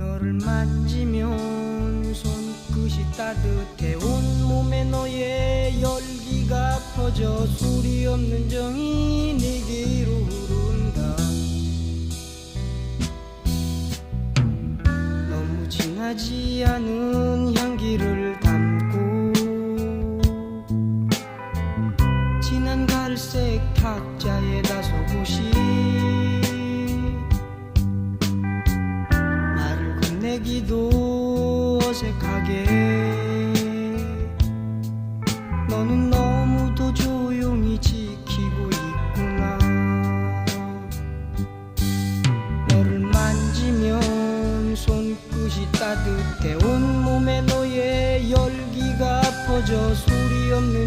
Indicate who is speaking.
Speaker 1: 너를 만지면 손끝이 따뜻해. 온몸에 너의 열기가 퍼져 소리 없는 정이 내게로 흐른다. 너무 진하지 않은 향기를 담고 진한 갈색 탁자에 다소곳이 건네기도 어색하게. 너는 너무도 조용히 지키고 있구나. 너를 만지면 손끝이 따뜻해. 온몸에 너의 열기가 퍼져 소리 없는